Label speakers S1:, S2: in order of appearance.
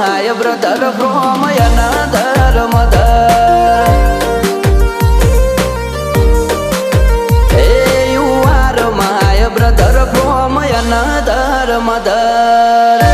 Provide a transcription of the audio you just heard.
S1: સહાય brother from another mother hey you are my brother from another mother